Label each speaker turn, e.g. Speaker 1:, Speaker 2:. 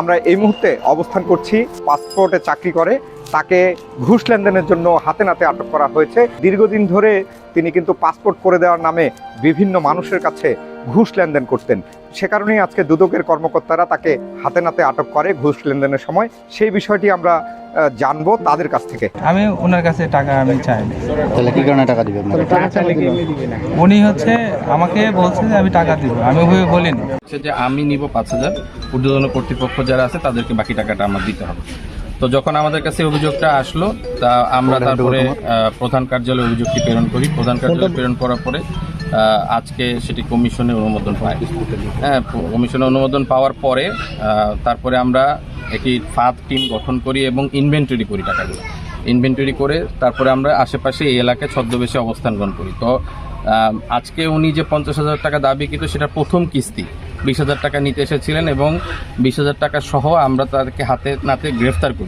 Speaker 1: আমরা এই মুহূর্তে অবস্থান করছি, পাসপোর্টে চাকরি করে। তাকে ঘুষ লেনদেনের জন্য হাতে নাতে আটক করা হয়েছে। দীর্ঘদিন ধরে তিনি কিন্তু পাসপোর্ট করে দেওয়ার নামে বিভিন্ন মানুষের কাছে ঘুষ লেনদেন করতেন। সে কারণেই আজকে দুদকের কর্মকর্তারা তাকে হাতে নাতে আটক করে ঘুষ লেনদেনের সময়। সেই বিষয়টি আমরা জানব তাদের কাছ থেকে।
Speaker 2: আমি ওনার কাছে টাকা আমি চাই।
Speaker 3: তাহলে কি কারণে টাকা দিবে আপনারা
Speaker 2: উনি হচ্ছে আমাকে বলছে যে আমি টাকা দিব। আমি ওইভাবে বলিনি।
Speaker 4: হচ্ছে যে আমি নিব পাঁচ হাজার। ঊর্ধ্বতন কর্তৃপক্ষ যারা আছে তাদেরকে বাকি টাকাটা আমার দিতে হবে। তো যখন আমাদের কাছে অভিযোগটা আসলো তা আমরা তারপরে প্রধান কার্যালয়ে অভিযোগটি প্রেরণ করি। প্রধান কার্যালয়ে প্রেরণ করার পরে আজকে সেটি কমিশনে অনুমোদন পায়। হ্যাঁ কমিশনের অনুমোদন পাওয়ার পরে তারপরে আমরা একটি ফাঁদ টিম গঠন করি এবং ইনভেন্টরি করি টাকাগুলো। ইনভেন্টরি করে তারপরে আমরা আশেপাশে এই এলাকায় ছদ্মবেশে অবস্থান গ্রহণ করি। তো আজকে উনি যে পঞ্চাশ হাজার টাকা দাবি কিন্তু সেটা প্রথম কিস্তি। বিশ হাজার টাকা নিতে এসেছিলেন এবং বিশ হাজার টাকা সহ আমরা তাদেরকে হাতে নাতে গ্রেফতার করি।